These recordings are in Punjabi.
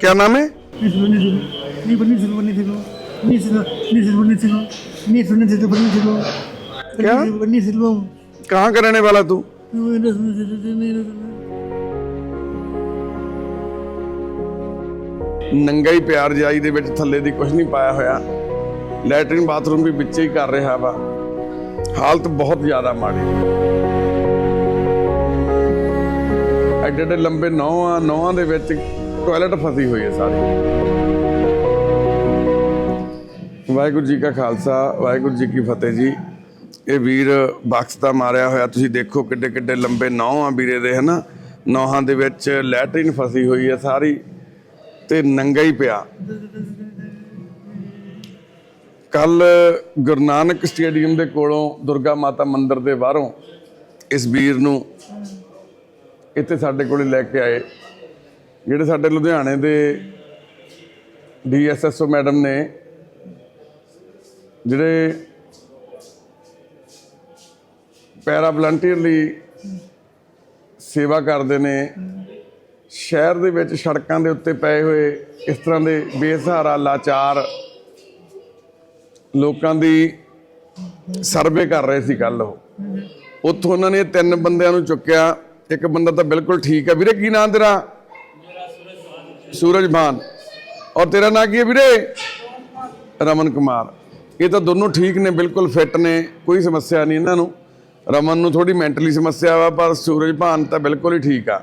क्या नाम है Ni sulu ni sulu. Ni bani sulu bani sulu. Ni sulu ni sulu bani sulu. Ni sulu ni sulu bani sulu. क्या? Bani sulu. कहाँ का रहने वाला तू Ni sulu ni sulu ni sulu. ਨੰਗਾ ਹੀ ਪਿਆਰ ਜਾਈ ਦੇ ਵਿੱਚ ਥੱਲੇ ਦੀ ਕੁਝ ਨਹੀਂ ਪਾਇਆ ਹੋਇਆ ਲੈਟਰਿਨ ਬਾਥਰੂਮ ਵੀ ਵਿੱਚੇ ਹੀ ਕਰ ਰਿਹਾ ਵਾ ਹਾਲਤ ਬਹੁਤ ਜ਼ਿਆਦਾ ਮਾੜੀ ਐਡੇ ਐਡੇ ਲੰਬੇ ਨੌਹਾਂ ਨੌਹਾਂ ਦੇ ਵਿੱਚ ਟਾਇਲਟ ਫਸੀ ਹੋਈ ਹੈ ਸਾਰੀ। ਵਾਹਿਗੁਰੂ ਜੀ ਕਾ ਖਾਲਸਾ, ਵਾਹਿਗੁਰੂ ਜੀ ਕੀ ਫਤਿਹ ਜੀ। ਇਹ ਵੀਰ ਬਖਸ਼ ਦਾ ਮਾਰਿਆ ਹੋਇਆ, ਤੁਸੀਂ ਦੇਖੋ ਕਿੱਡੇ ਕਿੱਡੇ ਲੰਬੇ ਨੌਹ ਆ ਵੀਰੇ ਦੇ, ਹਨਾ? ਨੌਹਾਂ ਦੇ ਵਿੱਚ ਲੈਟਰਿਨ ਫਸੀ ਹੋਈ ਹੈ ਸਾਰੀ ਤੇ ਨੰਗਾ ਹੀ ਪਿਆ। ਕੱਲ ਗੁਰੂ ਨਾਨਕ ਸਟੇਡੀਅਮ ਦੇ ਕੋਲੋਂ ਦੁਰਗਾ ਮਾਤਾ ਮੰਦਿਰ ਦੇ ਬਾਹਰੋਂ ਇਸ ਵੀਰ ਨੂੰ ਇੱਥੇ ਸਾਡੇ ਕੋਲੇ ਲੈ ਕੇ ਆਏ। ਜਿਹੜੇ ਸਾਡੇ ਲੁਧਿਆਣੇ ਦੇ ਡੀਐਸਐਸਓ ਮੈਡਮ ਨੇ, ਜਿਹੜੇ ਪੈਰਾ ਵਲੰਟੀਅਰ ਲਈ ਸੇਵਾ ਕਰਦੇ ਨੇ, ਸ਼ਹਿਰ ਦੇ ਵਿੱਚ ਸੜਕਾਂ ਦੇ ਉੱਤੇ ਪਏ ਹੋਏ ਇਸ ਤਰ੍ਹਾਂ ਦੇ ਬੇਸਹਾਰਾ, ਲਾਚਾਰ ਲੋਕਾਂ ਦੀ ਸਰਵੇ ਕਰ ਰਹੇ ਸੀ ਕੱਲ ਉਹ। ਉੱਥੋਂ ਉਹਨਾਂ ਨੇ ਤਿੰਨ ਬੰਦਿਆਂ ਨੂੰ ਚੁੱਕਿਆ, ਇੱਕ ਬੰਦਾ ਤਾਂ ਬਿਲਕੁਲ ਠੀਕ ਹੈ। ਵੀਰੇ, ਕੀ ਨਾਮ ਤੇਰਾ? ਸੂਰਜ ਭਾਨ ਔਰ ਤੇਰਾ ਨਾਂ ਕੀ ਹੈ ਵੀਰੇ? ਰਮਨ ਕੁਮਾਰ। ਇਹ ਤਾਂ ਦੋਨੋਂ ਠੀਕ ਨੇ, ਬਿਲਕੁਲ ਫਿੱਟ ਨੇ, ਕੋਈ ਸਮੱਸਿਆ ਨਹੀਂ ਇਹਨਾਂ ਨੂੰ। ਰਮਨ ਨੂੰ ਥੋੜੀ ਮੈਂਟਲੀ ਸਮੱਸਿਆ ਵਾ, ਪਰ ਸੂਰਜ ਭਾਨ ਤਾਂ ਬਿਲਕੁਲ ਹੀ ਠੀਕ ਆ।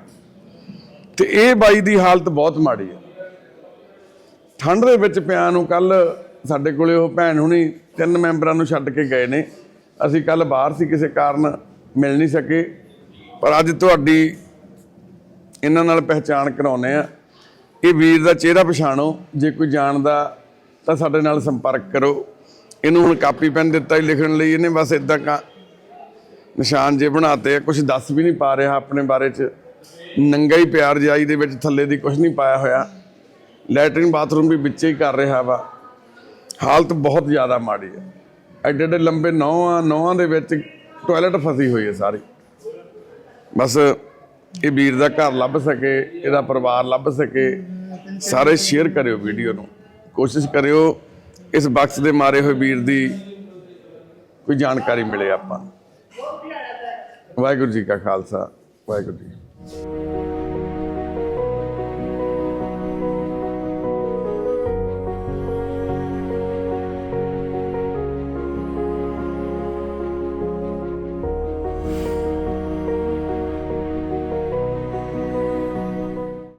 ਤੇ ਇਹ ਬਾਈ ਦੀ ਹਾਲਤ ਬਹੁਤ ਮਾੜੀ ਆ। ਠੰਡ ਦੇ ਵਿੱਚ ਪਿਆ ਨੂੰ ਕੱਲ ਸਾਡੇ ਕੋਲੇ ਉਹ ਭੈਣ ਹੁਣੀ ਤਿੰਨ ਮੈਂਬਰਾਂ ਨੂੰ ਛੱਡ ਕੇ ਗਏ ਨੇ। ਅਸੀਂ ਕੱਲ ਬਾਹਰ ਸੀ, ਕਿਸੇ ਕਾਰਨ ਮਿਲ ਨਹੀਂ ਸਕੇ। ਪਰ ਅੱਜ ਤੁਹਾਡੀ ਇਹਨਾਂ ਨਾਲ ਪਹਿਚਾਣ ਕਰਾਉਨੇ ਆ। ਇਹ ਵੀਰ ਦਾ ਚਿਹਰਾ ਪਛਾਣੋ, ਜੇ ਕੋਈ ਜਾਣਦਾ ਤਾਂ ਸਾਡੇ ਨਾਲ ਸੰਪਰਕ ਕਰੋ। ਇਹਨੂੰ ਹੁਣ ਕਾਪੀ ਪੈਨ ਦਿੱਤਾ ਹੀ ਲਿਖਣ ਲਈ, ਇਹਨੇ ਬਸ ਇਦਾਂ ਕਾ ਨਿਸ਼ਾਨ ਜੇ ਬਣਾਤੇ ਆ ਕੁਝ ਦੱਸ ਵੀ ਨਹੀਂ ਪਾ ਰਿਹਾ ਆਪਣੇ ਬਾਰੇ ਚ। ਨੰਗਾ ਹੀ ਪਿਆਰ ਜਾਈ ਦੇ ਵਿੱਚ ਥੱਲੇ ਦੀ ਕੁਝ ਨਹੀਂ ਪਾਇਆ ਹੋਇਆ। ਲੈਟਰਿਨ ਬਾਥਰੂਮ ਵੀ ਵਿੱਚੇ ਹੀ ਕਰ ਰਿਹਾ ਵਾ। ਹਾਲਤ ਬਹੁਤ ਜ਼ਿਆਦਾ ਮਾੜੀ ਹੈ ਐਡੇ ਐਡੇ ਲੰਬੇ ਨੌਹਾਂ ਨੌਹਾਂ ਦੇ ਵਿੱਚ ਟਾਇਲਟ ਫਸੀ ਹੋਈ ਹੈ ਸਾਰੀ। ਬਸ ਇਹ ਵੀਰ ਦਾ ਘਰ ਲੱਭ ਸਕੇ, ਇਹਦਾ ਪਰਿਵਾਰ ਲੱਭ ਸਕੇ। ਸਾਰੇ ਸ਼ੇਅਰ ਕਰਿਓ ਵੀਡੀਓ ਨੂੰ। ਕੋਸ਼ਿਸ਼ ਕਰਿਓ ਇਸ ਬਕਸ ਦੇ ਮਾਰੇ ਹੋਏ ਵੀਰ ਦੀ ਕੋਈ ਜਾਣਕਾਰੀ ਮਿਲੇ ਆਪਾਂ। ਵਾਹਿਗੁਰੂ ਜੀ ਕਾ ਖਾਲਸਾ, ਵਾਹਿਗੁਰੂ ਜੀ